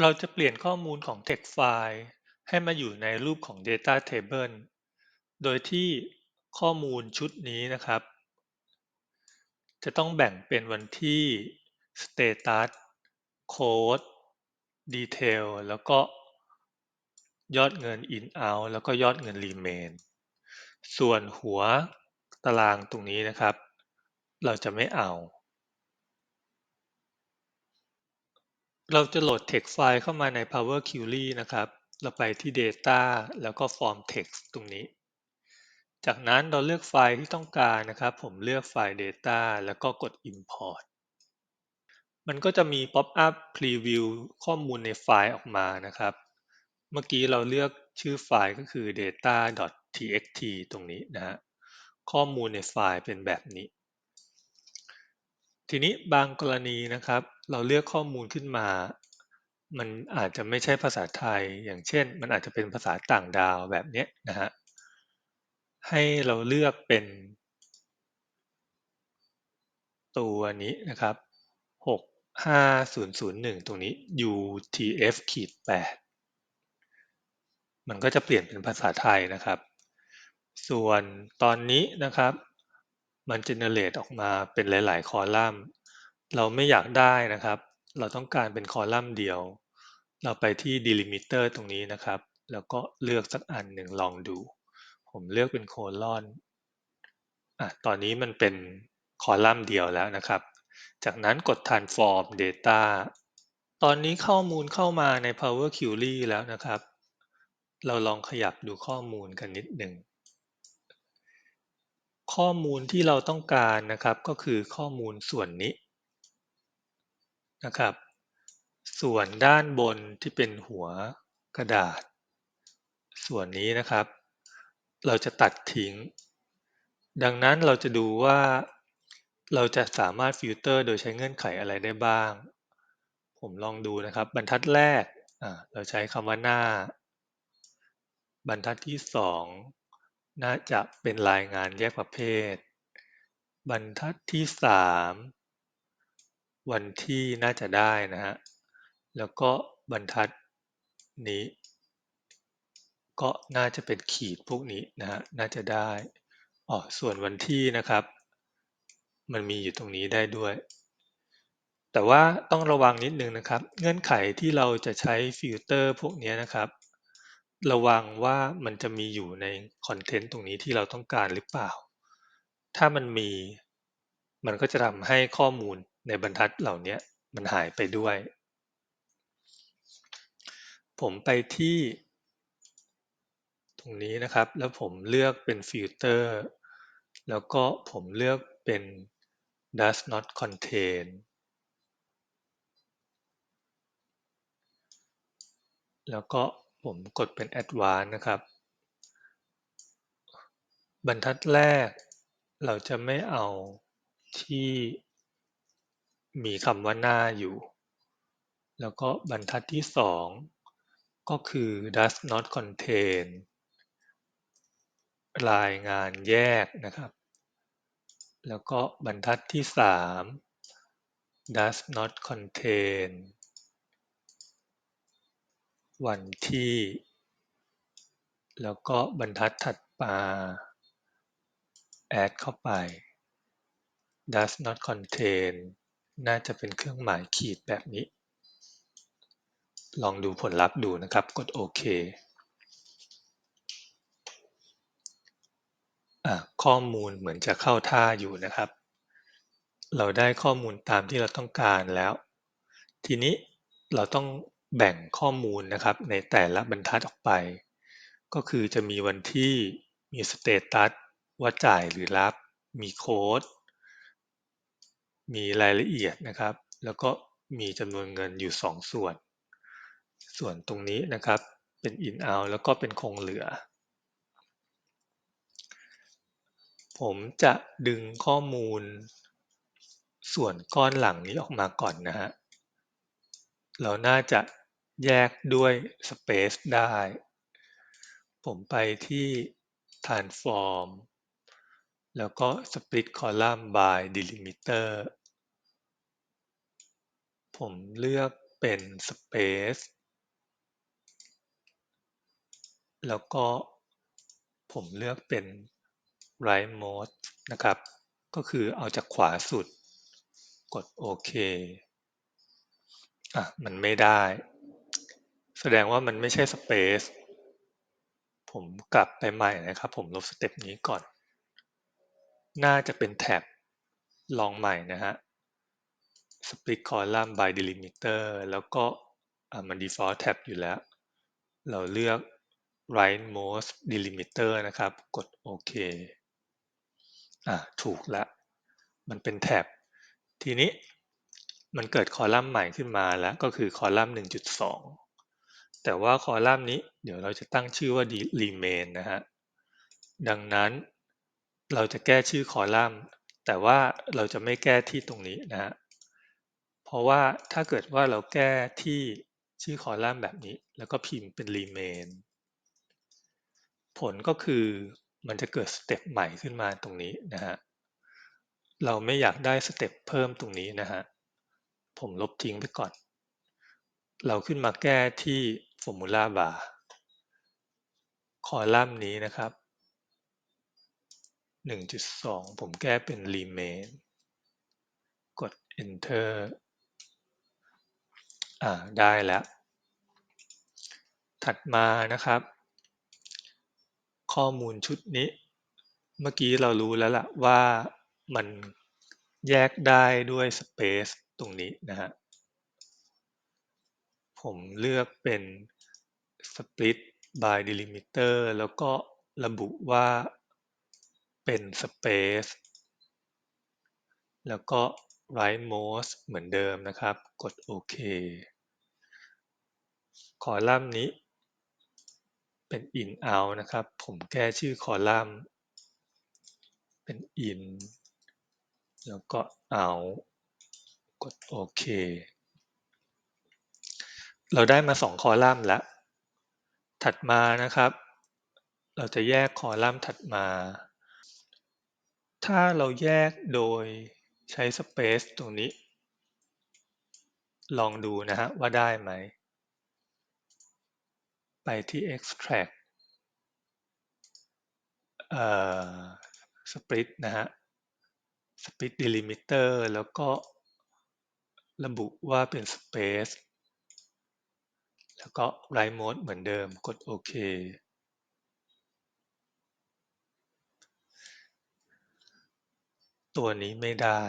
เราจะเปลี่ยนข้อมูลของ text file ให้มาอยู่ในรูปของ data table โดยที่ข้อมูลชุดนี้นะครับ จะต้องแบ่งเป็นวันที่ status code detail แล้วก็ยอดเงิน in out แล้วก็ยอดเงิน remain ส่วนหัวตารางตรงนี้นะครับ เราจะไม่เอา เราจะโหลด text file เข้ามาใน Power Query นะครับ เราไปที่ Data แล้วก็ Form Text ตรงนี้ จากนั้นเราเลือกไฟล์ที่ต้องการนะครับ ผมเลือกไฟล์ Data แล้วก็กด Import มันก็จะมี Pop up Preview ข้อมูลในไฟล์ออกมานะครับ เมื่อกี้เราเลือกชื่อไฟล์ก็คือ data.txt ตรงนี้นะฮะ ข้อมูลในไฟล์เป็นแบบนี้ ทีนี้บางกรณีนะครับ เราเลือกข้อมูลขึ้นมา มันอาจจะไม่ใช่ภาษาไทย อย่างเช่น มันอาจจะเป็นภาษาต่างดาวแบบนี้นะฮะให้เราเลือกเป็น ตัวนี้นะครับ 65001 ตรงนี้ UTF ขีด8มันก็จะเปลี่ยนเป็นภาษาไทยนะครับ ส่วนตอนนี้นะครับ มัน generate ออกมาเป็นหลาย ๆ คอลัมน์ เราไม่อยากได้นะครับ เราต้องการเป็นคอลัมน์เดียว เราไปที่ delimiter ตรงนี้นะครับ แล้วก็เลือกสักอันหนึ่งลองดู ผมเลือกเป็นโคลอนอะตอนนี้มันเป็นคอลัมน์เดียวแล้วนะครับ จากนั้นกด transform data ตอนนี้ข้อมูลเข้ามาใน Power Query แล้วนะครับ เราลองขยับดูข้อมูลกันนิดหนึ่ง ข้อมูลที่เราต้องการนะครับก็คือข้อมูลส่วนนี้นะครับ ส่วนด้านบนที่เป็นหัวกระดาษ ส่วนนี้นะครับ เราจะตัดทิ้ง ดังนั้นเราจะดูว่า เราจะสามารถฟิลเตอร์โดยใช้เงื่อนไขอะไรได้บ้าง ผมลองดูนะครับ บรรทัดแรกเราใช้คำว่าหน้า บรรทัดที่สอง น่าจะเป็นรายงานแยกประเภท บรรทัดที่สามวันที่น่าจะได้นะฮะ แล้วก็บรรทัดนี้ ก็น่าจะเป็นขีดพวกนี้นะฮะ น่าจะได้ อ๋อ ส่วนวันที่นะครับ มันมีอยู่ตรงนี้ได้ด้วย แต่ว่าต้องระวังนิดนึงนะครับ เงื่อนไขที่เราจะใช้ฟิลเตอร์พวกนี้นะครับ ระวังว่ามันจะมีอยู่ในคอนเทนต์ตรงนี้ที่เราต้องการหรือเปล่า ถ้ามันมี มันก็จะทำให้ข้อมูลในบรรทัดเหล่านี้มันหายไปด้วย ผมไปที่ ตรงนี้นะครับ แล้วผมเลือกเป็นฟิลเตอร์ แล้วก็ผมเลือกเป็น does not contain แล้วก็ ผมกดเป็น advanced นะครับ บรรทัดแรก เราจะไม่เอาที่มีคำว่าหน้าอยู่ แล้วก็บรรทัดที่สองก็คือ does not contain รายงานแยกนะครับ แล้วก็บรรทัดที่สาม does not contain วันที่ แล้วก็บรรทัดถัดมา add เข้าไป does not contain น่าจะเป็นเครื่องหมายขีดแบบนี้ ลองดูผลลัพธ์ดูนะครับ กดโอเคอะข้อมูลเหมือนจะเข้าท่าอยู่นะครับ เราได้ข้อมูลตามที่เราต้องการแล้ว ทีนี้เราต้อง แบ่งข้อมูลนะครับในแต่ละบรรทัดออกไป ก็คือจะมีวันที่มีสเตตัสว่าจ่ายหรือรับ มีโค้ด มีรายละเอียดนะครับ แล้วก็มีจำนวนเงินอยู่สองส่วน ส่วนตรงนี้นะครับเป็น in out แล้วก็เป็นคงเหลือ ผมจะดึงข้อมูล ส่วนก้อนหลังนี้ออกมาก่อนนะฮะเราน่าจะ แยกด้วย Space ได้ ผมไปที่ Transform แล้วก็ Split Column by Delimiter ผมเลือกเป็น space แล้วก็ผมเลือกเป็น right mode นะครับ ก็คือเอาจากขวาสุด กดโอเค อะ มันไม่ได้ แสดงว่ามันไม่ใช่ space ผมกลับไปใหม่นะครับ ผมลบสเต็ปนี้ก่อน น่าจะเป็นแท็บลองใหม่นะฮะ split column by delimiter แล้วก็มัน default tab อยู่แล้ว เราเลือก rightmost delimiter นะครับ กดโอเคอะถูกแล้วมันเป็นแท็บ ทีนี้มันเกิดคอลัมน์ใหม่ขึ้นมาแล้วก็คือคอลัมน์ 1.2 แต่ว่าคอลัมน์นี้เดี๋ยวเราจะตั้งชื่อว่า remain นะฮะ ดังนั้นเราจะแก้ชื่อคอลัมน์ แต่ว่าเราจะไม่แก้ที่ตรงนี้นะฮะ เพราะว่าถ้าเกิดว่าเราแก้ที่ชื่อคอลัมน์แบบนี้ แล้วก็พิมพ์เป็น remain ผลก็คือมันจะเกิดสเต็ปใหม่ขึ้นมาตรงนี้นะฮะ เราไม่อยากได้สเต็ปเพิ่มตรงนี้นะฮะ ผมลบทิ้งไปก่อน เราขึ้นมาแก้ที่ formula bar คอลัมน์นี้นะครับ 1.2 ผมแก้เป็น remain กด enter อ่าได้แล้ว ถัดมานะครับ ข้อมูลชุดนี้ เมื่อกี้เรารู้แล้วล่ะว่ามันแยกได้ด้วย space ตรงนี้นะฮะ ผมเลือกเป็น split by delimiter แล้วก็ระบุว่าเป็น space แล้วก็ rightmost เหมือนเดิมนะครับ กดโอเคคอลัมน์นี้เป็น in out นะครับ ผมแก้ชื่อคอลัมน์ เป็น in แล้วก็ out กดโอเค เราได้มาสองคอลัมน์แล้วถัดมานะครับ เราจะแยกคอลัมน์ถัดมา ถ้าเราแยกโดยใช้ space ตรงนี้ ลองดูนะฮะว่าได้ไหม ไปที่ extract เอ่อ split นะฮะ split delimiter แล้วก็ระบุว่าเป็น space แล้วก็ right mode เหมือนเดิมกดโอเคตัวนี้ไม่ได้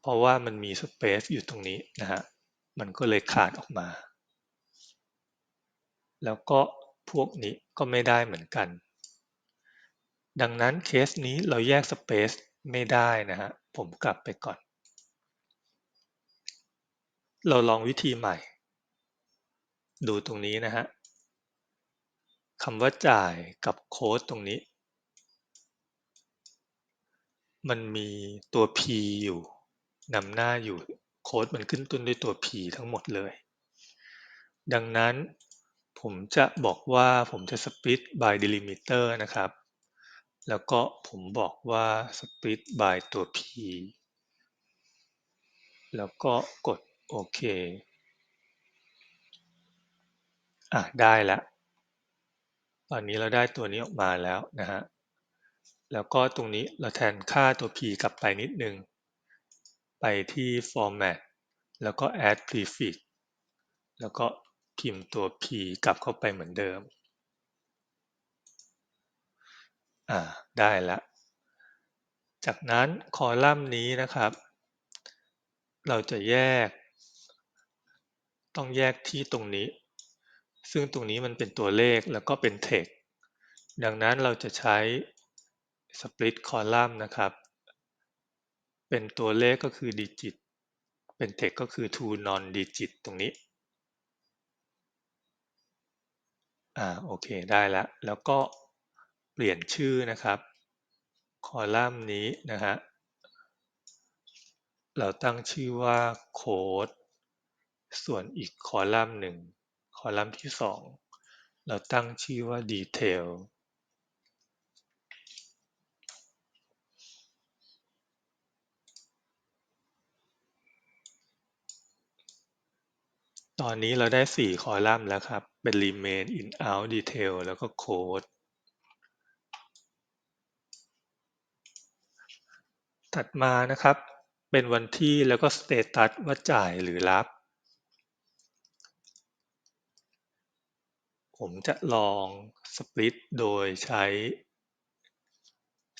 เพราะว่ามันมี space อยู่ตรงนี้นะฮะ มันก็เลยขาดออกมา แล้วก็พวกนี้ก็ไม่ได้เหมือนกัน ดังนั้นเคสนี้เราแยก space ไม่ได้นะฮะ ผมกลับไปก่อน เราลองวิธีใหม่ ดูตรงนี้นะฮะคำว่าจ่ายกับโค้ดตรงนี้ มันมีตัว P อยู่นำหน้าอยู่โค้ดมันขึ้นต้นด้วยตัว P ทั้งหมดเลย ดังนั้นผมจะบอกว่าผมจะ split by delimiter นะครับ แล้วก็ผมบอกว่า split by ตัว P แล้วก็กด โอเค อะ ได้แล้วตอนนี้เราได้ตัวนี้ออกมาแล้วนะฮะ แล้วก็ตรงนี้เราแทนค่าตัว p กลับไปนิดนึง ไปที่ format แล้วก็ add prefix แล้วก็พิมพ์ตัว p กลับเข้าไปเหมือนเดิม อ่า ได้ล้วจากนั้นคอลัมน์นี้นะครับ เราจะแยก ต้องแยกที่ตรงนี้ ซึ่งตรงนี้มันเป็นตัวเลขแล้วก็เป็น text ดังนั้นเราจะใช้ split column นะครับ เป็นตัวเลขก็คือ digit เป็น text ก็คือ to non digit ตรงนี้ อ่าโอเคได้แล้ว แล้วก็เปลี่ยนชื่อนะครับ คอลัมน์นี้นะฮะ เราตั้งชื่อว่า code ส่วนอีกคอลัมน์หนึ่งคอลัมน์ที่สองเราตั้งชื่อว่า detail ตอนนี้เราได้สี่คอลัมน์แล้วครับ เป็น remain in out detail แล้วก็ code ถัดมานะครับ เป็นวันที่แล้วก็ status ว่าจ่ายหรือรับ ผมจะลอง split โดยใช้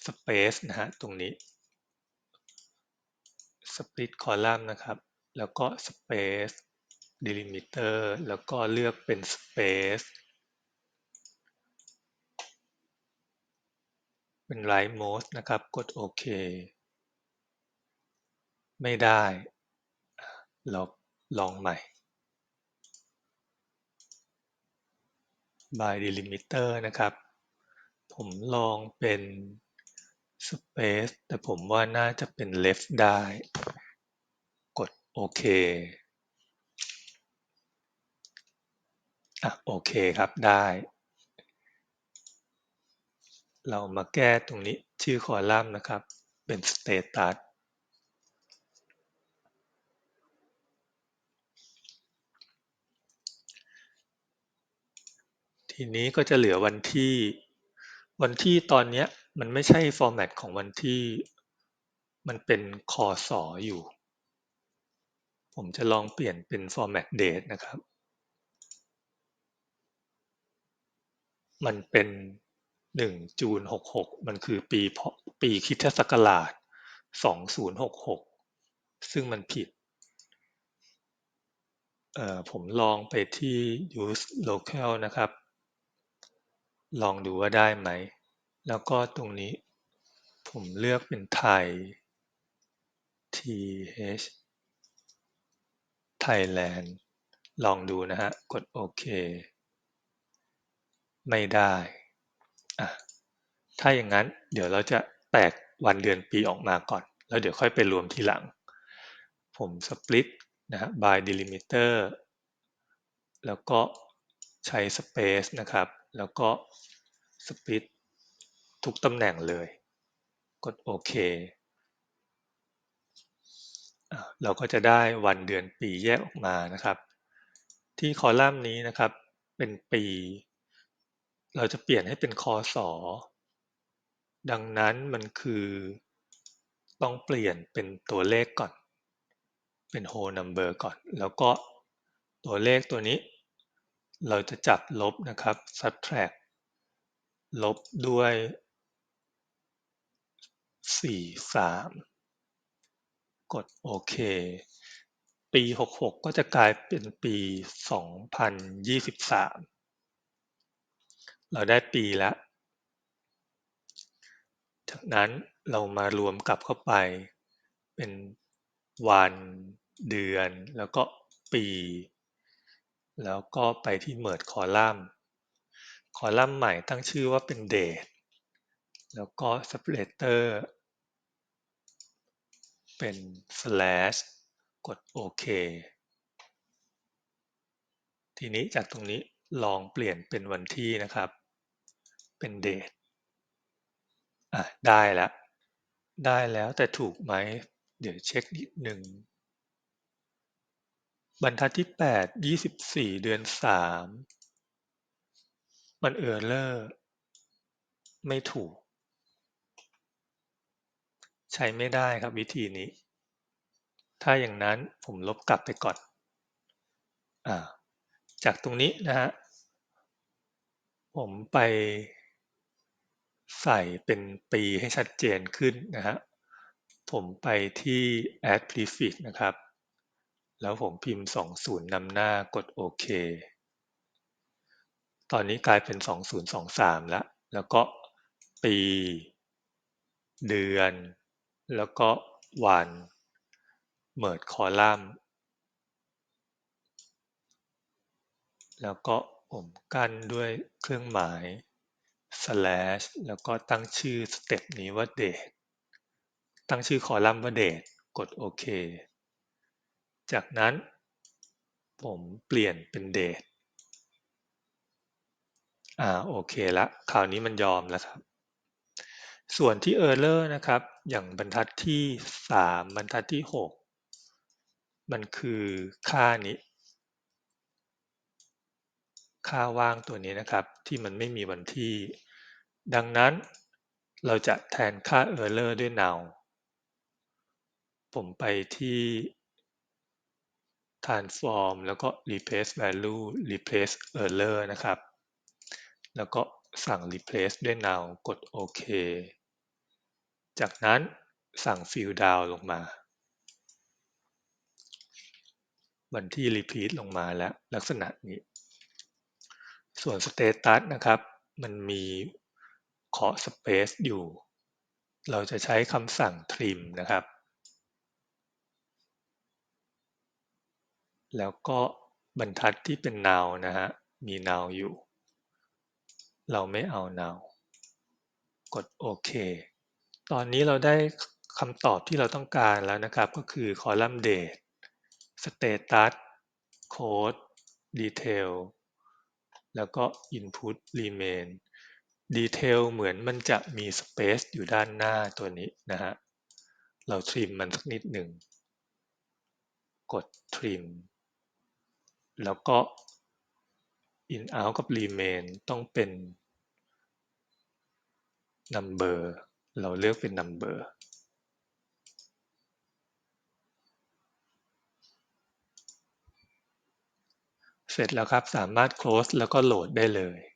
space นะฮะ ตรงนี้ split column นะครับ แล้วก็ space delimiter แล้วก็เลือกเป็น space เป็น right mode นะครับ กดโอเค ไม่ได้ เราลองใหม่ by delimiter นะครับ ผมลองเป็น space แต่ผมว่าน่าจะเป็น left ได้ กดโอเคอะโอเคครับได้ เรามาแก้ตรงนี้ชื่อคอลัมน์นะครับ เป็น status ทีนี้ก็จะเหลือวันที่ วันที่ตอนเนี้ยมันไม่ใช่ฟอร์แมตของวันที่ มันเป็นคอสออยู่ ผมจะลองเปลี่ยนเป็นฟอร์แมตเดทนะครับ มันเป็นหนึ่งจูนหกหกมันคือปีพปีคริดศักราชสองศูนย์หกหกซึ่งมันผิด ผมลองไปที่ use local นะครับ ลองดูว่าได้ไหม แล้วก็ตรงนี้ ผมเลือกเป็นไทย th Thailand ลองดูนะฮะ กดโอเคไม่ได้อะถ้าอย่างนั้นเดี๋ยวเราจะแตกวันเดือนปีออกมาก่อน แล้วเดี๋ยวค่อยไปรวมทีหลัง ผมสปลิตนะฮะ by delimiter แล้วก็ใช้ space นะครับ แล้วก็ split ทุกตำแหน่งเลย กดโอเคเราก็จะได้วันเดือนปีแยกออกมานะครับ ที่คอลัมน์นี้นะครับเป็นปี เราจะเปลี่ยนให้เป็นคอสอดังนั้นมันคือต้องเปลี่ยนเป็นตัวเลขก่อน เป็น whole number ก่อน แล้วก็ตัวเลขตัวนี้ เราจะจับลบนะครับ subtract ลบด้วยสี่สามกดโอเค ปีหกหกก็จะกลายเป็นปีสองพันยี่สิบสามเราได้ปีแล้ว จากนั้นเรามารวมกลับเข้าไป เป็นวันเดือนแล้วก็ปี แล้วก็ไปที่ merge column คอลัมน์ใหม่ตั้งชื่อว่าเป็น date แล้วก็ separator เป็น slash กดโอเคทีนี้จากตรงนี้ลองเปลี่ยนเป็นวันที่นะครับ เป็น date อะได้แล้ว ได้แล้วแต่ถูกไหม เดี๋ยวเช็คนิดหนึ่ง บรรทัดที่แปดยี่สิบสี่เดือนสามมันเออร์เลอร์ ไม่ถูก ใช้ไม่ได้ครับวิธีนี้ ถ้าอย่างนั้นผมลบกลับไปก่อนอจากตรงนี้นะฮะ ผมไปใส่เป็นปีให้ชัดเจนขึ้นนะฮะ ผมไปที่ add prefix นะครับ แล้วผมพิมพ์ 20นำหน้ากดโอเค ตอนนี้กลายเป็น 2023 แล้ว แล้วก็ปี เดือน แล้วก็วัน merge column แล้วก็ผมกั้นด้วยเครื่องหมาย slash แล้วก็ตั้งชื่อสเต็ปนี้ว่า date ตั้งชื่อคอลัมน์ว่า date กดโอเค จากนั้นผมเปลี่ยนเป็น date อ่าโอเคละคราวนี้มันยอมแล้วครับ ส่วนที่ error นะครับ อย่างบรรทัดที่ 3 บรรทัดที่ 6 มันคือค่านี้ ค่าว่างตัวนี้นะครับที่มันไม่มีวันที่ ดังนั้นเราจะแทนค่า error ด้วย null ผมไปที่ transform แล้วก็ replace value replace error นะครับ แล้วก็สั่ง replace ด้วย null กดโอเคจากนั้นสั่ง fill down ลงมา วันที่ repeat ลงมาแล้วลักษณะนี้ ส่วน status นะครับ มันมีขอ space อยู่ เราจะใช้คำสั่ง trim นะครับ แล้วก็บรรทัดที่เป็น null นะฮะ มี null อยู่ เราไม่เอา null กดโอเค ตอนนี้เราได้คำตอบที่เราต้องการแล้วนะครับ ก็คือ column date status code detail แล้วก็ input remain detail เหมือนมันจะมี space อยู่ด้านหน้าตัวนี้นะฮะ เรา trim มันสักนิดหนึ่ง กด trim แล้วก็ in out กับ remain ต้องเป็น number เราเลือกเป็น number เสร็จแล้วครับ สามารถ close แล้วก็โหลดได้เลย